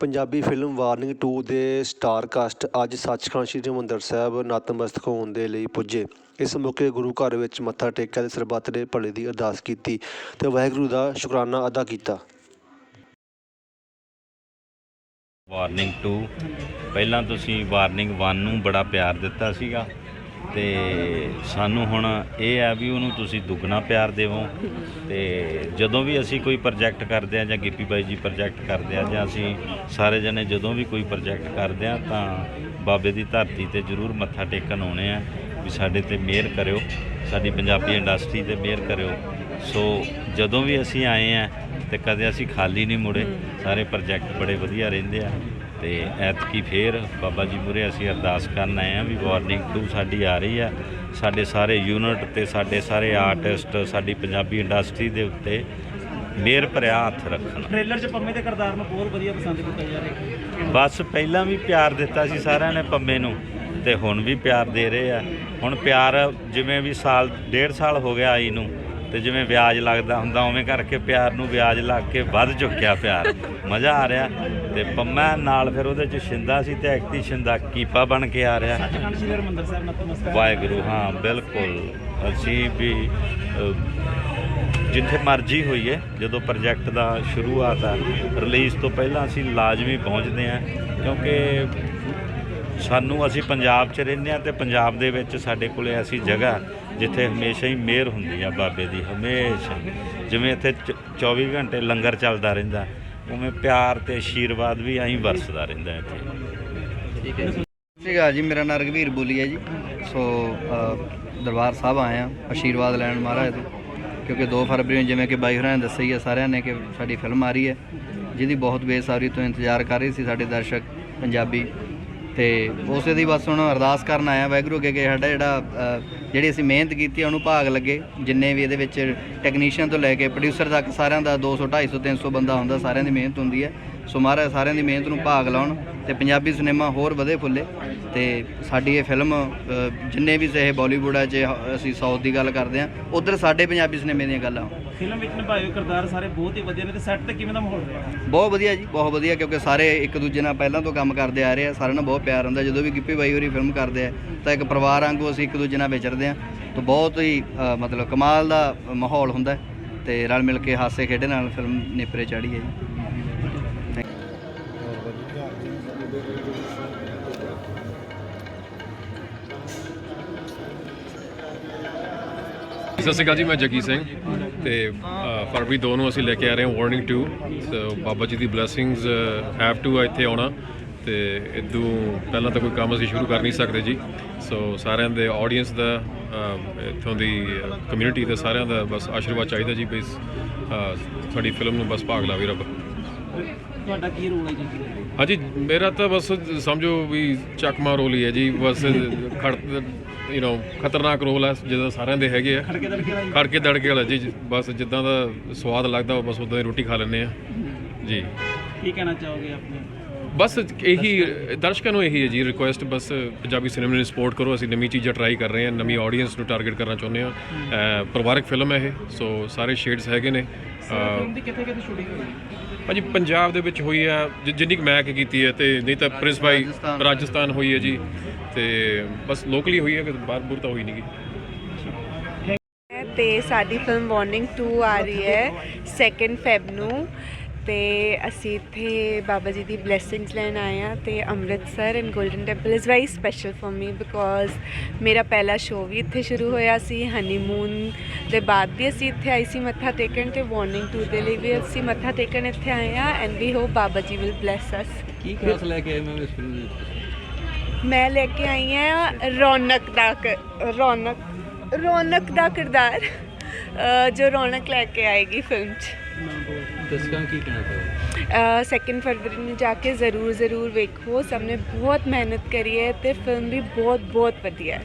Punjabi film warning two ਦੇ star cast ਅੱਜ ਸੱਚਖੰਡ ਸ੍ਰੀ ਹਰਿਮੰਦਰ ਸਾਹਿਬ ਨਤਮਸਤਕ ਹੋਣ ਦੇ ਲਈ ਪੁੱਜੇ। ਇਸ ਮੌਕੇ ਗੁਰੂ ਘਰ ਵਿੱਚ ਮੱਥਾ ਟੇਕਿਆ ਤੇ ਸਰਬੱਤ ਦੇ ਭਲੇ ਦੀ ਅਰਦਾਸ ਕੀਤੀ ਤੇ ਵਾਹਿਗੁਰੂ ਦਾ ਸ਼ੁਕਰਾਨਾ ਅਦਾ ਕੀਤਾ। ਵਾਰਨਿੰਗ 2 ਪਹਿਲਾਂ ਤੁਸੀਂ ਵਾਰਨਿੰਗ 1 ਨੂੰ ਬੜਾ ਪਿਆਰ ਦਿੱਤਾ ਸੀਗਾ। ਤੇ ਸਾਨੂੰ ਹੁਣ ਇਹ ਆ ਵੀ ਉਹਨੂੰ ਤੁਸੀਂ ਦੁੱਗਣਾ ਪਿਆਰ ਦੇਵੋ ਤੇ ਜਦੋਂ ਵੀ ਅਸੀਂ ਕੋਈ ਪ੍ਰੋਜੈਕਟ ਕਰਦੇ ਆ ਜਾਂ ਗਿੱਪੀ ਬਾਈ ਜੀ ਪ੍ਰੋਜੈਕਟ ਕਰਦੇ ਆ ਜਾਂ ਅਸੀਂ ਸਾਰੇ ਜਣੇ ਜਦੋਂ ਵੀ ਕੋਈ ਪ੍ਰੋਜੈਕਟ ਕਰਦੇ ਆ ਤਾਂ ਬਾਬੇ ਦੀ ਧਰਤੀ ਤੇ ਜ਼ਰੂਰ ਮੱਥਾ ਟੇਕਣ ਆਉਣੇ ਆ ਵੀ ਸਾਡੇ ਤੇ ਮਿਹਰ ਕਰਿਓ ਸਾਡੀ ਪੰਜਾਬੀ ਇੰਡਸਟਰੀ ਤੇ ਮਿਹਰ ਕਰਿਓ। ਸੋ ਜਦੋਂ ਵੀ ਅਸੀਂ ਆਏ ਆ ਤੇ ਕਦੇ ਅਸੀਂ ਖਾਲੀ ਨਹੀਂ ਮੁੜੇ ਸਾਰੇ ਪ੍ਰੋਜੈਕਟ ਬੜੇ ਵਧੀਆ ਰਹਿੰਦੇ ਆ। ਤੇ ਐਤਕੀ ਫੇਰ ਬਾਬਾ ਜੀ ਮੁਰੇ ਅਸੀਂ ਅਰਦਾਸ ਕਰਨ ਆਏ ਆ ਵੀ ਵਾਰਨਿੰਗ 2 ਸਾਡੀ ਆ ਰਹੀ ਆ। ਸਾਡੇ ਸਾਰੇ ਯੂਨਿਟ ਤੇ ਸਾਡੇ ਸਾਰੇ ਆਰਟਿਸਟ ਸਾਡੀ ਪੰਜਾਬੀ ਇੰਡਸਟਰੀ ਦੇ ਉੱਤੇ ਮਿਹਰ ਭਰਿਆ ਹੱਥ ਰੱਖਣ। ਟ੍ਰੇਲਰ 'ਚ ਪੰਮੇ ਦੇ ਕਿਰਦਾਰ ਨੂੰ ਬਹੁਤ ਵਧੀਆ ਪਸੰਦ ਕੀਤਾ ਜਾ ਰਿਹਾ ਬਸ ਪਹਿਲਾਂ ਵੀ ਪਿਆਰ ਦਿੱਤਾ ਸੀ ਸਾਰਿਆਂ ਨੇ ਪੰਮੇ ਨੂੰ ਤੇ ਹੁਣ ਵੀ ਪਿਆਰ ਦੇ ਰਹੇ ਆ। ਹੁਣ ਪਿਆਰ ਜਿਵੇਂ ਵੀ ਸਾਲ ਡੇਢ ਸਾਲ ਹੋ ਗਿਆ ਆਈ ਨੂੰ ਤੇ ਜਿਵੇਂ ਵਿਆਜ ਲੱਗਦਾ ਹੁੰਦਾ, ਉਵੇਂ ਕਰਕੇ ਪਿਆਰ ਨੂੰ ਵਿਆਜ ਲੱਗ ਕੇ ਵੱਧ ਚੁੱਕਿਆ ਪਿਆਰ। ਮਜ਼ਾ ਆ ਰਿਹਾ। ਤੇ ਪੰਮਾ ਨਾਲ ਫਿਰ ਉਹਦੇ ਚ ਸ਼ਿੰਦਾ ਸੀ ਤੇ ਐਕਤੀ ਸ਼ਿੰਦਾ ਕੀਪਾ ਬਣ ਕੇ ਆ ਰਿਹਾ। ਸੱਚਖੰਡ ਸ੍ਰੀ ਹਰਿਮੰਦਰ ਸਾਹਿਬ ਨਤਮਸਤਕ ਵਾਹਿਗੁਰੂ, ਹਾਂ, ਬਿਲਕੁਲ। ਅਸੀਂ ਵੀ ਜਿੱਥੇ ਮਰਜ਼ੀ ਹੋਈਏ, ਜਦੋਂ ਪ੍ਰੋਜੈਕਟ ਦਾ ਸ਼ੁਰੂਆਤ ਆ, ਰਿਲੀਜ਼ ਤੋਂ ਪਹਿਲਾਂ ਅਸੀਂ ਲਾਜ਼ਮੀ ਪਹੁੰਚਦੇ ਹਾਂ, ਕਿਉਂਕਿ ਸਾਨੂੰ ਅਸੀਂ ਪੰਜਾਬ 'ਚ ਰਹਿੰਦੇ ਹਾਂ ਤੇ ਪੰਜਾਬ ਦੇ ਵਿੱਚ ਸਾਡੇ ਕੋਲੇ ਐਸੀ ਜਗ੍ਹਾ ਜਿੱਥੇ ਹਮੇਸ਼ਾ ਹੀ ਮਿਹਰ ਹੁੰਦੀ ਆ ਬਾਬੇ ਦੀ, ਹਮੇਸ਼ਾ। ਜਿਵੇਂ ਇੱਥੇ ਚ- 24 ਘੰਟੇ ਲੰਗਰ ਚੱਲਦਾ ਰਹਿੰਦਾ, ਉਵੇਂ ਪਿਆਰ ਤੇ ਆਸ਼ੀਰਵਾਦ ਵੀ ਐਂ ਵਰਸਦਾ ਰਹਿੰਦਾ ਇੱਥੇ। ਠੀਕ ਹੈ ਸੀਗਾ ਜੀ, ਮੇਰਾ ਨਾਮ ਰਘਵੀਰ ਬੋਲੀ ਹੈ ਜੀ। ਸੋ ਦਰਬਾਰ ਸਾਹਿਬ ਆਏ ਆ ਆਸ਼ੀਰਵਾਦ ਲੈਣ ਮਹਾਰਾਜ ਤੋਂ ਕਿਉਂਕਿ 2 ਫਰਵਰੀ ਨੂੰ ਜਿਵੇਂ ਕਿ ਬਾਈ ਹੋਰਾਂ ਨੇ ਦੱਸਿਆ ਹੀ ਹੈ ਸਾਰਿਆਂ ਨੇ ਕਿ ਸਾਡੀ ਫਿਲਮ ਆ ਰਹੀ ਹੈ, ਜਿਹਦੀ ਬਹੁਤ ਬੇਸਬਰੀ ਤੋਂ ਇੰਤਜ਼ਾਰ ਕਰ ਰਹੇ ਸੀ ਸਾਡੇ ਦਰਸ਼ਕ, ਪੰਜਾਬੀ। ਤੇ ਉਸੇ ਦੀ ਬਸ ਹੁਣ ਅਰਦਾਸ ਕਰਨ ਆਇਆ, ਵਾਹਿਗੁਰੂ ਅੱਗੇ ਕਿ ਸਾਡਾ ਜਿਹੜਾ ਜਿਹੜੀ ਅਸੀਂ ਮਿਹਨਤ ਕੀਤੀ ਉਹਨੂੰ ਭਾਗ ਲੱਗੇ। ਜਿੰਨੇ ਵੀ ਇਹਦੇ ਵਿੱਚ ਟੈਕਨੀਸ਼ੀਅਨ ਤੋਂ ਲੈ ਕੇ ਪ੍ਰੋਡਿਊਸਰ ਤੱਕ ਸਾਰਿਆਂ ਦਾ 200 250 300 ਬੰਦਾ ਹੁੰਦਾ, ਸਾਰਿਆਂ ਦੀ ਮਿਹਨਤ ਹੁੰਦੀ ਹੈ। ਸੋ ਮਹਾਰਾਜ ਸਾਰਿਆਂ ਦੀ ਮਿਹਨਤ ਨੂੰ ਭਾਗ ਲਾਉਣ ਤੇ ਪੰਜਾਬੀ ਸਿਨੇਮਾ ਹੋਰ ਵਧੇ ਫੁੱਲੇ ਤੇ ਸਾਡੀ ਇਹ ਫਿਲਮ ਜਿੰਨੇ ਵੀ ਚਾਹੇ ਬਾਲੀਵੁੱਡ ਆ ਜੇ ਅਸੀਂ ਸਾਊਥ ਦੀ ਗੱਲ ਕਰਦੇ ਆ ਉਧਰ ਸਾਡੇ ਪੰਜਾਬੀ ਸਿਨੇਮੇ ਦੀਆਂ ਗੱਲਾਂ। ਫਿਲਮ ਵਿੱਚ ਨਿਭਾਏ ਕਿਰਦਾਰ ਸਾਰੇ ਬਹੁਤ ਹੀ ਵਧੀਆ ਨੇ ਤੇ ਸੈੱਟ ਤੇ ਕਿਵੇਂ ਦਾ ਮਾਹੌਲ ਰਿਹਾ ਬਹੁਤ ਵਧੀਆ ਜੀ ਬਹੁਤ ਵਧੀਆ ਕਿਉਂਕਿ ਸਾਰੇ ਇੱਕ ਦੂਜੇ ਨਾਲ ਪਹਿਲਾਂ ਤੋਂ ਕੰਮ ਕਰਦੇ ਆ ਰਹੇ ਆ ਸਾਰਿਆਂ ਨਾਲ ਬਹੁਤ ਪਿਆਰ ਹੁੰਦਾ ਜਦੋਂ ਵੀ ਗਿੱਪੀ ਬਾਈ ਹੋਰੀ ਫਿਲਮ ਕਰਦੇ ਆ ਤਾਂ ਇੱਕ ਪਰਿਵਾਰ ਵਾਂਗੂ ਅਸੀਂ ਇੱਕ ਦੂਜੇ ਨਾਲ ਵਿਚਰਦੇ ਆ ਤਾਂ ਬਹੁਤ ਹੀ ਮਤਲਬ ਕਮਾਲ ਦਾ ਮਾਹੌਲ ਹੁੰਦਾ ਤੇ ਰਲ ਮਿਲ ਕੇ ਹਾਸੇ ਖੇਡੇ ਨਾਲ ਫਿਲਮ ਨੇਪਰੇ ਚਾੜੀ ਹੈ ਜੀ ਸਤਿ ਸ਼੍ਰੀ ਅਕਾਲ ਜੀ ਮੈਂ ਜੱਗੀ ਸਿੰਘ ਤੇ ਫਰਵਰੀ 2 ਨੂੰ ਅਸੀਂ ਲੈ ਕੇ ਆ ਰਹੇ ਹਾਂ warning 2 so Baba ji the blessings have to ਇੱਥੇ ਆਉਣਾ ਤੇ ਇਦੋਂ ਪਹਿਲਾਂ ਤਾਂ ਕੋਈ ਕੰਮ ਅਸੀਂ ਸ਼ੁਰੂ ਕਰ ਨਹੀਂ ਸਕਦੇ ਜੀ। ਸੋ ਸਾਰਿਆਂ ਦੇ ਆਡੀਅנס ਦਾ ਅ, ਇੱਥੋਂ ਦੀ ਕਮਿਊਨਿਟੀ ਦਾ ਸਾਰਿਆਂ ਦਾ ਬਸ ਆਸ਼ੀਰਵਾਦ ਚਾਹੀਦਾ ਜੀ ਵੀ ਸਾਡੀ ਫਿਲਮ ਨੂੰ ਬਸ ਭਾਗ ਲਾਵੇ ਰੱਬ। ਤੁਹਾਡਾ ਕੀ ਰੋਲ ਹੈ ਜੀ? ਹਾਂਜੀ ਮੇਰਾ ਤਾਂ ਬਸ ਸਮਝੋ ਵੀ ਚੱਕਮਾ ਰੋਲ ਹੀ ਹੈ ਜੀ। ਬਸ ਖੜ ਯੂ نو ਖਤਰਨਾਕ ਰੋਲ ਹੈ ਜਿਹਦਾ ਸਾਰਿਆਂ ਦੇ ਹੈਗੇ ਆ। ਖੜ ਕੇ ਦੜਕੇ ਵਾਲਾ ਜੀ ਬਸ ਜਿੱਦਾਂ ਦਾ ਸਵਾਦ ਲੱਗਦਾ ਬਸ ਉਦਾਂ ਦੀ ਰੋਟੀ ਖਾ ਲੈਂਦੇ ਆ। ਜੀ। ਕੀ ਕਹਿਣਾ ਚਾਹੋਗੇ ਆਪਣੇ? ਬਸ ਇਹੀ ਦਰਸ਼ਕਾਂ ਨੂੰ ਇਹੀ ਹੈ ਜੀ ਰਿਕੁਐਸਟ ਬਸ ਪੰਜਾਬੀ ਸਿਨੇਮਾ ਨੂੰ ਸਪੋਰਟ ਕਰੋ। ਅਸੀਂ ਨਵੀਂ ਚੀਜ਼ਾਂ ਟਰਾਈ ਕਰ ਰਹੇ ਹਾਂ ਨਵੀਂ ਆਡੀਅנס ਨੂੰ ਟਾਰਗੇਟ ਕਰਨਾ ਚਾਹੁੰਦੇ ਹਾਂ। ਪਰਿਵਾਰਕ ਫਿਲਮ ਹੈ ਇਹ ਸੋ ਸਾਰੇ ਸ਼ੇਡਸ ਹੈਗੇ ਨੇ। ਫਿਲਮ ਦੀ ਕਿੱਥੇ ਕਿੱਥੇ ਸ਼ੂਟਿੰਗ ਹੋਈ? ਭਾਜੀ ਪੰਜਾਬ ਦੇ ਵਿੱਚ ਹੋਈ ਆ ਜਿ- ਜਿੰਨੀ ਕੁ ਮੈਂ ਕਿ ਕੀਤੀ ਹੈ ਤੇ ਨਹੀਂ ਤਾਂ ਪ੍ਰਿੰਸ ਭਾਈ ਰਾਜਸਥਾਨ। ਰਾਜਸਥਾਨ ਹੋਈ ਹੈ ਜੀ ਤੇ ਬਸ ਲੋਕਲੀ ਹੋਈ ਹੈ ਕਿ ਬਾਹਰ ਬੁਰ ਤਾਂ ਹੋਈ ਨਹੀਂ ਗੀ ਹੈ ਤੇ ਸਾਡੀ ਫਿਲਮ ਵਾਰਨਿੰਗ 2 ਆ ਰਹੀ ਹੈ 2nd ਫੈਬ ਨੂੰ ਤੇ ਅਸੀਂ ਇੱਥੇ ਬਾਬਾ ਜੀ ਦੀ ਬਲੇਸਿੰਗਸ ਲੈਣ ਆਏ ਆ ਤੇ Amritsar and golden temple is very special for me because ਮੇਰਾ ਪਹਿਲਾ ਸ਼ੋਅ ਵੀ ਇੱਥੇ ਸ਼ੁਰੂ ਹੋਇਆ ਸੀ ਹਨੀਮੂਨ ਦੇ ਬਾਅਦ ਵੀ ਅਸੀਂ ਇੱਥੇ ਆਈ ਸੀ ਮੱਥਾ ਟੇਕਣ ਤੇ ਵਾਰਨਿੰਗ 2 ਦੇ ਲਈ ਵੀ ਅਸੀਂ ਮੱਥਾ ਟੇਕਣ ਇੱਥੇ ਆਏ ਆ and we hop Baba ji will bless ਅਸ ਕੀ ਖਾਸ ਲੈ ਕੇ ਆਏ ਮੈਂ ਇਸ ਫਿਲਮ ਵਿੱਚ? ਮੈਂ ਲੈ ਕੇ ਆਈ ਹਾਂ ਰੌਣਕ ਦਾ ਰੌਣਕ ਰੌਣਕ ਦਾ ਕਿਰਦਾਰ ਜੋ ਰੌਣਕ ਲੈ ਕੇ ਆਏਗੀ ਫਿਲਮ 'ਚ। ਦਰਸ਼ਕਾਂ ਕੀ ਕਹਿਣਾ ਚਾਹੋਗੇ? ਸੈਕਿੰਡ ਫਰਵਰੀ ਨੂੰ ਜਾ ਕੇ ਜ਼ਰੂਰ ਜ਼ਰੂਰ ਵੇਖੋ। ਸਭ ਨੇ ਬਹੁਤ ਮਿਹਨਤ ਕਰੀ ਹੈ ਤੇ ਫਿਲਮ ਵੀ ਬਹੁਤ ਬਹੁਤ ਵਧੀਆ ਹੈ।